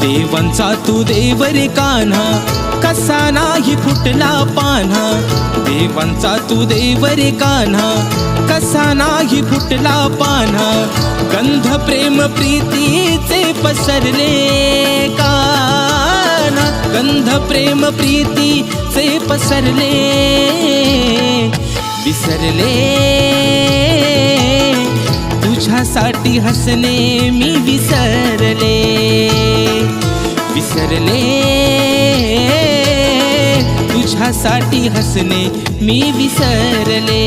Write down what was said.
देवांचा तू देवरे कान्हा. कसा नाही फुटला पान्हा. देवांचा तू देवरे कान्हा. कसा नाही फुटला पान्हा. गंध प्रेम प्रीतीचे पसरले कान्हा. गंध प्रेम प्रीतीचे पसरले. विसरले. तुझ्यासाठी हसणे मी विसरले. विसरले तुझ्यासाठी हसणे मी विसरले.